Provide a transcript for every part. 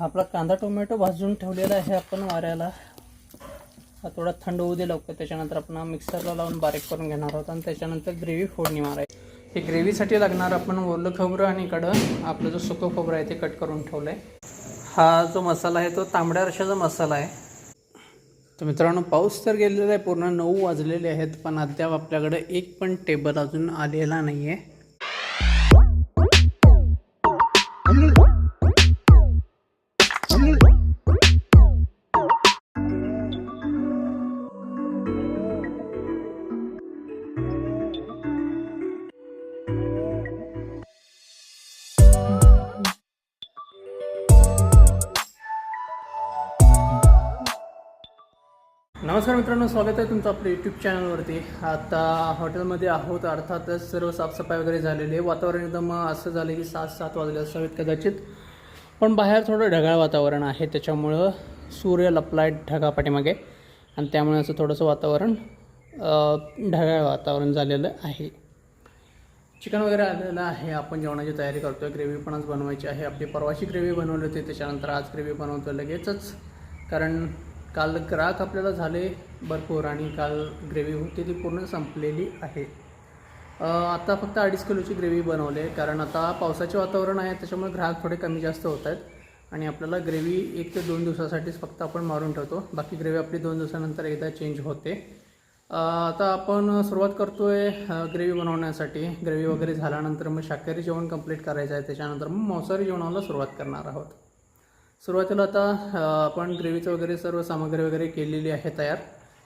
आपला कांदा टोमॅटो भाजून ठेवलेला आहे आपण वाऱ्याला. हा थोडा थंड होऊ दे लवकर त्याच्यानंतर आपण मिक्सरला लावून बारीक करून घेणार आहोत आणि त्याच्यानंतर ग्रेव्ही फोडणी मारायची. हे ग्रेव्हीसाठी लागणार आपण ओलं खोबरं आणि कडं आपलं जो सुकं खोबरं आहे ते कट करून ठेवलं आहे हा जो मसाला आहे तो तांबड्या रशाचा मसाला आहे. तर मित्रांनो पाऊस तर गेलेला आहे पूर्ण नऊ वाजलेले आहेत पण अद्याप आपल्याकडे एक पण टेबल अजून आलेला नाही आहे नमस्कार मित्रांनो स्वागत आहे तुमचं आपल्या यूट्यूब चॅनलवरती आता हॉटेलमध्ये आहोत अर्थातच सर्व साफसफाई वगैरे झालेली आहे. वातावरण एकदम असं झालं की सात सात वाजले असावेत कदाचित. पण बाहेर थोडं ढगाळ वातावरण आहे त्याच्यामुळं सूर्य लपलाय ढगापाठीमागे आणि त्यामुळे असं थोडंसं वातावरण ढगाळ वातावरण झालेलं आहे. चिकन वगैरे आलेलं आहे आपण जेवणाची तयारी करतो आहे ग्रेव्ही पण आज बनवायची आहे. आपली परवाची ग्रेव्ही बनवली होती त्याच्यानंतर आज ग्रेव्ही बनवतो लगेचच. कारण काल ग्राहक आपल्याला झाले भरपूर आणि काल ग्रेव्ही होती ती पूर्ण संपलेली आहे. आता फक्त अडीच किलोची ग्रेव्ही बनवली आहे कारण आता पावसाचे वातावरण आहे त्याच्यामुळे ग्राहक थोडे कमी जास्त होत आहेत. आणि आपल्याला ग्रेव्ही एक ते दोन दिवसासाठीच फक्त आपण मारून ठेवतो. बाकी ग्रेव्ही आपली दोन दिवसानंतर एकदा चेंज होते. आता आपण सुरुवात करतो आहे ग्रेव्ही बनवण्यासाठी. ग्रेव्ही वगैरे झाल्यानंतर मग शाकाहारी जेवण कंप्लीट करायचं आहे त्याच्यानंतर मग मांसाहारी जेवणाला सुरुवात करणार आहोत. सुरुवातीला आता आपण ग्रेव्हीचं वगैरे सर्व सामग्री वगैरे केलेली आहे तयार.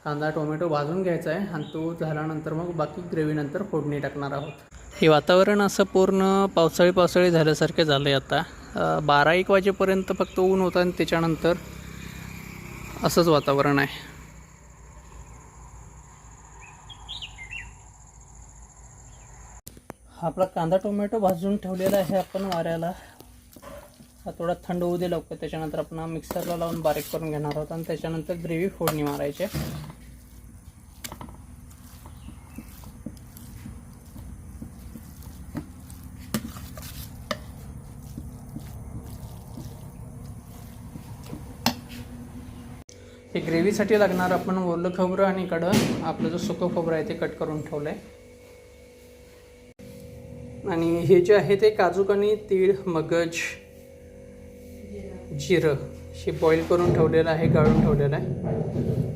कांदा टोमॅटो भाजून घ्यायचा आहे आणि तो झाल्यानंतर मग बाकी ग्रेव्हीनंतर फोडणी टाकणार आहोत. हे वातावरण असं पूर्ण पावसाळी पावसाळी झाल्यासारखे झालं आहे आता बारा एक वाजेपर्यंत फक्त ऊन होतं आणि त्याच्यानंतर असंच वातावरण आहे. आपला कांदा टोमॅटो भाजून ठेवलेला आहे आपण वाऱ्याला. हा थोडा थंड होऊ दे लवकर. त्याच्यानंतर आपण हा मिक्सरला लावून बारीक करून घेणार आहोत आणि त्याच्यानंतर ग्रेव्ही फोडणी मारायची हे ग्रेव्हीसाठी लागणार आपण ओलं खोबरं आणि कडं. आपलं जो सुकं खोबरं आहे ते कट करून ठेवलं आहे आणि हे जे आहे ते काजूक आणि तीळ मगज जिरं हे बॉईल करून ठेवलेलं आहे गाळून ठेवलेलं आहे.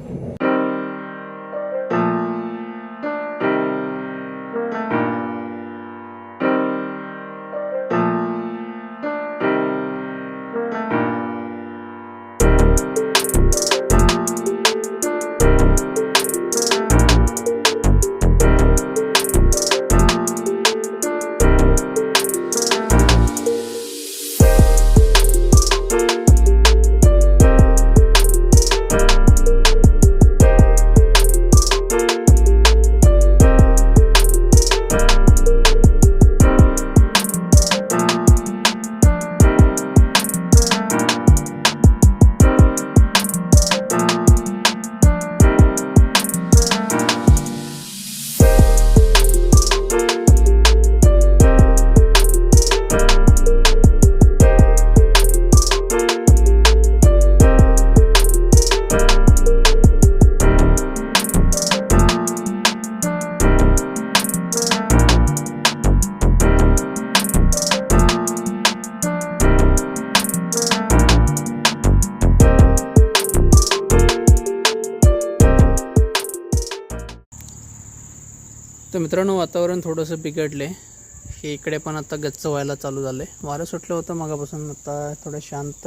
मित्रांनो वातावरण थोडंसं बिघडले हे इकडे पण आता गच्च व्हायला चालू झालं आहे वारं सुटलं होतं मगापासून. आता थोडं शांत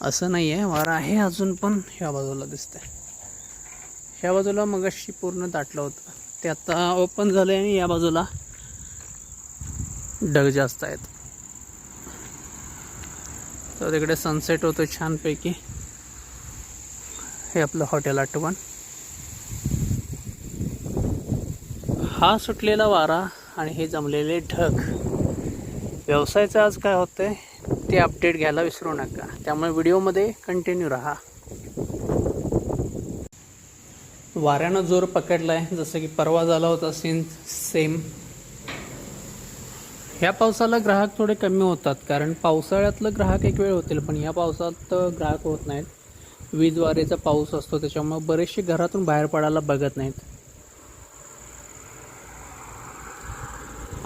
असं नाही आहे वारं आहे अजून पण ह्या बाजूला दिसतंय. ह्या बाजूला मगाशी पूर्ण दाटलं होतं. ते आता ओपन झालं आहे आणि या बाजूला ढग जास्त आहेत. तर तिकडे सनसेट होतो छानपैकी. हे आपलं हॉटेल आठवण. हा सुटलेला वारा आणि हे जमलेले ढग. व्यवसायाचं आज काय होतं आहे ते अपडेट घ्यायला विसरू नका. त्यामुळे व्हिडिओमध्ये कंटिन्यू राहा. वाऱ्यानं जोर पकडलाय जसं की परवा झाला होता सीन सेम ह्या पावसाला ग्राहक थोडे कमी होतात कारण पावसाळ्यातलं ग्राहक एक वेळ होतील पण ह्या पावसात ग्राहक होत नाहीत. वीज वारेचा पाऊस असतो त्याच्यामुळे बरेचसे घरातून बाहेर पडायला बघत नाहीत.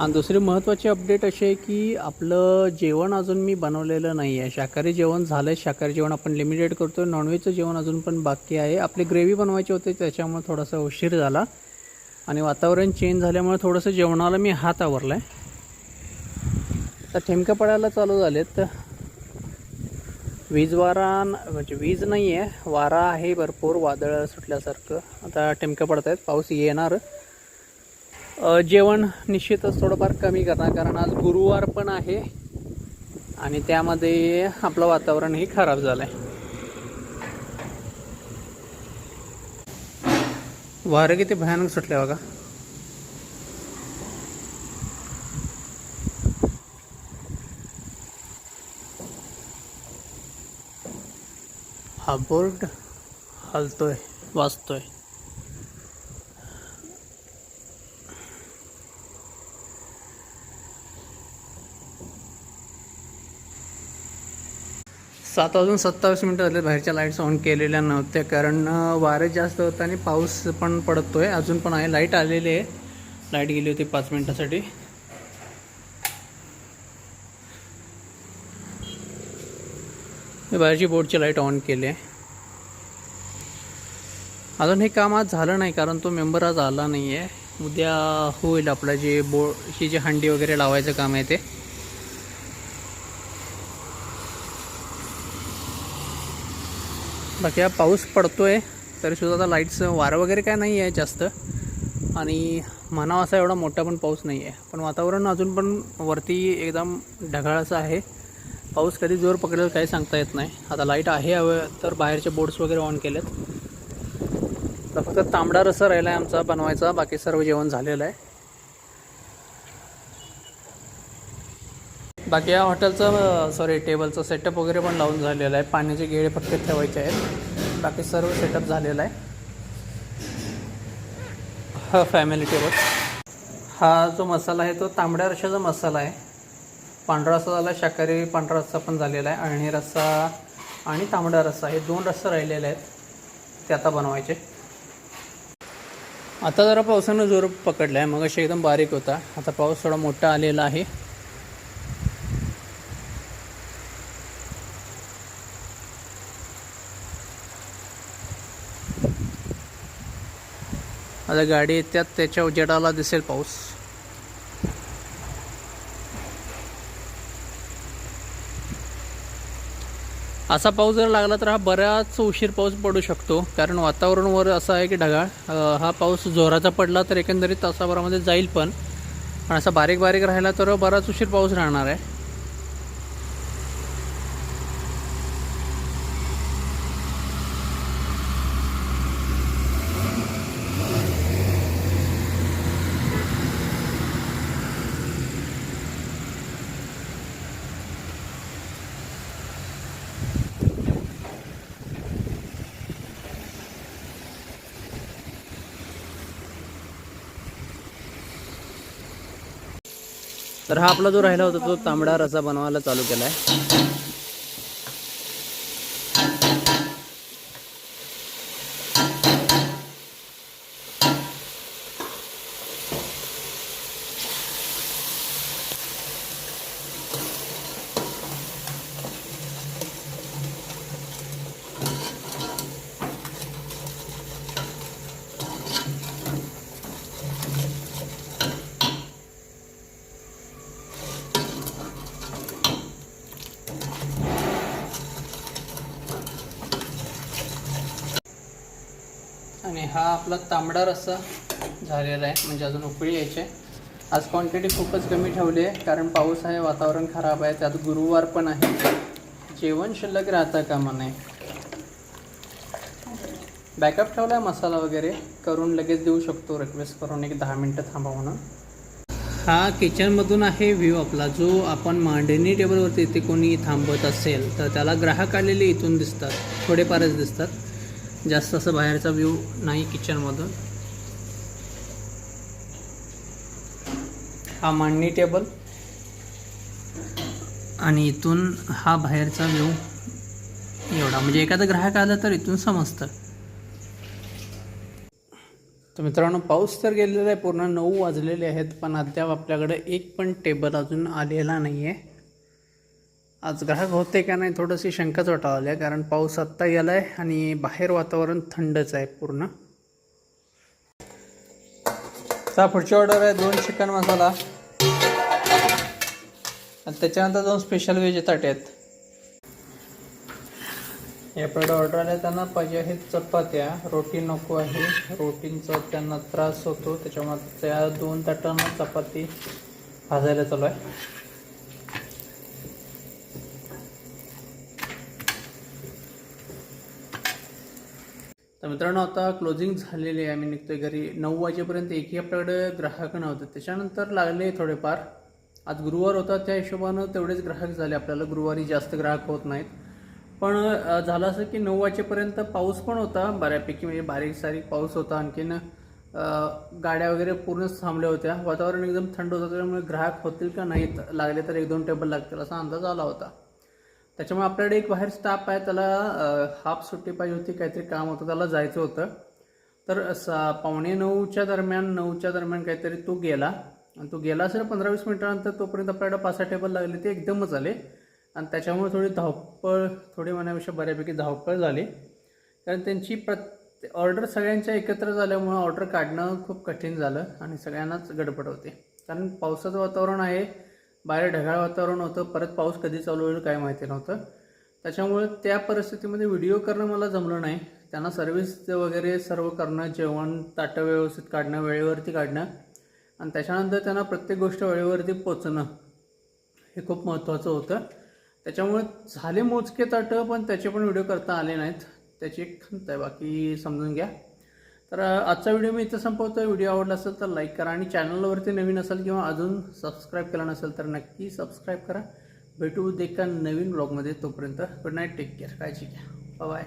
आणि दुसरी महत्त्वाची अपडेट अशी आहे की आपलं जेवण अजून मी बनवलेलं नाही आहे. शाकाहारी जेवण झालं आहे शाकाहारी जेवण आपण लिमिटेड करतो आहे नॉनव्हेजचं जेवण अजून पण बाकी आहे. आपली ग्रेव्ही बनवायची होती त्याच्यामुळे थोडासा उशीर झाला. आणि वातावरण चेंज झाल्यामुळे थोडंसं जेवणाला मी हात आवरला आहे तर ठेमकं पडायला चालू झालेत. तर वीज वारा म्हणजे वीज नाही आहे वारा आहे भरपूर वादळ सुटल्यासारखं. आता ठेमकं पडत आहेत पाऊस येणार. जेवण निश्चितच थोडंफार कमी करणार कारण आज गुरुवार पण आहे आणि त्यामध्ये आपलं वातावरणही खराब झालं आहे वारं किती भयानक सुटले बघा. हा बोर्ड हलतोय वाचतोय सात वाजून सत्तावीस मिनटं झाले बाहेरच्या लाईट्स ऑन केलेल्या नव्हत्या. कारण वारे जास्त होतं आणि पाऊस पण पडतो आहे अजून पण आहे. लाइट आलेली आहे. लाइट गेली होती पाच मिनटासाठी. मी बाहेरची बोर्डची लाइट ऑन केली आहे. अजून हे काम आज झालं नाही कारण तो मेंबर आज आला नाही आहे उद्या होईल आपलं जे बोर्ड ही जी हंडी वगैरे लावायचं काम आहे ते. बाकी हा पाऊस पडतो आहे तरीसुद्धा आता लाईट्स वारं वगैरे काय नाही आहे जास्त. आणि म्हणावा असा एवढा मोठा पण पाऊस नाही आहे पण वातावरण अजून पण वरती एकदम ढगाळाचं आहे. पाऊस कधी जोर पकडेल काही सांगता येत नाही. आता लाइट आहे हवं तर बाहेरचे बोर्ड्स वगैरे ऑन केलेत. तर फक्त तांबडा रसा राहिला आहे आमचा बनवायचा. बाकी सर्व जेवण झालेलं आहे. बाकी या हॉटेलचं सॉरी टेबलचं सेटअप वगैरे पण लावून झालेलं आहे. पाण्याचे गेळे फक्त ठेवायचे आहेत. बाकी सर्व सेटअप झालेला आहे. हा फॅमिली टेबल हा जो मसाला आहे तो तांबड्या रशाचा मसाला आहे. पांढरा रस्सा झाला शाकाहारी पांढरा रस्सा पण झालेला आहे. आणि रस्सा आणि तांबडा रस्सा हे दोन रस्सा राहिलेले आहेत. ते आता बनवायचे. आता जरा पावसानं जोर पकडला आहे मग एकदम बारीक होता. आता पाऊस थोडा मोठा आलेला आहे. आता गाडी येत्यात त्याच्या उजेडाला दिसेल पाऊस. असा पाऊस जर लागला तर हा बराच उशीर पाऊस पडू शकतो. कारण वातावरणवर असं आहे की ढगाळ हा पाऊस जोराचा पडला तर एकंदरीत तासाभरामध्ये जाईल पण. पण असा बारीक बारीक राहिला तर बराच उशीर पाऊस राहणार आहे. तर हा आपला जो राहिला होता तो तांबडा रसा बनवायला चालू केला आहे आणि हा आपला तांबडा रस्सा झालेला आहे म्हणजे अजून उकळी यायची. आहे आज क्वांटिटी खूपच कमी ठेवली आहे कारण पाऊस आहे वातावरण खराब आहे त्यात गुरुवार पण आहे. जेवण शिल्लक राहता कामा नये बॅकअप ठेवला आहे मसाला वगैरे करून लगेच देऊ शकतो रिक्वेस्ट करून एक दहा मिनटं थांबा म्हणून. हा किचनमधून आहे व्ह्यू आपला जो आपण मांडणी टेबलवरती इथे कोणी थांबवत असेल तर त्याला ग्राहक आलेले इथून दिसतात थोडेफारच दिसतात. जास्त असं बाहेरचा व्ह्यू नाही किचनमधून हा मांडणी टेबल आणि इथून हा बाहेरचा व्ह्यू एवढा. म्हणजे एखादा ग्राहक आला तर इथून समजतं. तर मित्रांनो पाऊस तर गेलेला आहे. पूर्ण नऊ वाजलेले आहेत पण अद्याप आपल्याकडे एक पण टेबल अजून आलेला नाही आहे आज ग्राहक होते का नाही थोडीशी शंकाच वाटावली आहे कारण पाऊस आत्ता गेला आहे आणि बाहेर वातावरण थंडच आहे पूर्ण. आता पुढची ऑर्डर आहे दोन चिकन मसाला आणि त्याच्यानंतर दोन स्पेशल व्हेज ताटे आहेत. या ऑर्डर आल्या त्यांना पाहिजे आहेत चपात्या. रोटी नको आहे. रोटींचा त्यांना त्रास होतो. त्याच्यामुळे त्या दोन ताटांना चपाती भाजायला चालू आहे. तर मित्रांनो आता क्लोजिंग झालेली आहे. आम्ही निघतोय घरी नऊ वाजेपर्यंत एकही आपल्याकडे ग्राहक नव्हते. त्याच्यानंतर लागले थोडेफार. आज गुरुवार होता. त्या हिशोबानं तेवढेच ग्राहक झाले. आपल्याला गुरुवारी जास्त ग्राहक होत नाहीत. पण झालं असं की नऊ वाजेपर्यंत पाऊस पण होता. बऱ्यापैकी म्हणजे बारीक सारीक पाऊस होता. आणखीन गाड्या वगैरे पूर्णच थांबल्या होत्या. वातावरण एकदम थंड होतं. त्यामुळे ग्राहक होतील का नाहीत लागले तर एक दोन टेबल लागतील असा अंदाज आला होता. त्याच्यामुळे आपल्याकडे एक बाहेर स्टाफ आहे त्याला हाफ सुट्टी पाहिजे होती काहीतरी काम होतं त्याला जायचं होतं. तर सा पावणे नऊच्या दरम्यान नऊच्या दरम्यान काहीतरी तो गेला. आणि तो गेला असेल पंधरा वीस मिनिटानंतर तोपर्यंत आपल्याकडे पाच सहा टेबल लागले ते एकदमच आले. आणि त्याच्यामुळे थोडी धावपळ थोडी म्हणण्यापेक्षा बऱ्यापैकी धावपळ झाली. कारण त्यांची प्रत्ये ऑर्डर सगळ्यांच्या एकत्र झाल्यामुळं ऑर्डर काढणं खूप कठीण झालं आणि सगळ्यांनाच गडबड होते. कारण पावसाचं वातावरण आहे बाहेर ढगाळ वातावरण होतं परत पाऊस कधी चालू होईल काय माहिती नव्हतं. त्याच्यामुळे त्या परिस्थितीमध्ये व्हिडिओ करणं मला जमलं नाही. त्यांना सर्व्हिस वगैरे सर्व करणं जेवण ताटं व्यवस्थित काढणं वेळेवरती काढणं आणि त्याच्यानंतर त्यांना प्रत्येक गोष्ट वेळेवरती पोचणं हे खूप महत्त्वाचं होतं. त्याच्यामुळे झाले मोजके ताटं पण त्याचे पण व्हिडिओ करता आले नाहीत. त्याची एक खंत आहे बाकी समजून घ्या. तर आजचा व्हिडिओ मी इथं संपवतो व्हिडिओ आवडला असेल तर लाईक करा आणि चॅनलवरती नवीन असेल किंवा अजून सबस्क्राईब केला नसेल तर नक्की सबस्क्राईब करा. भेटू एका नवीन ब्लॉगमध्ये. तोपर्यंत गुड नाईट. Take care. काळजी घ्या. बाय.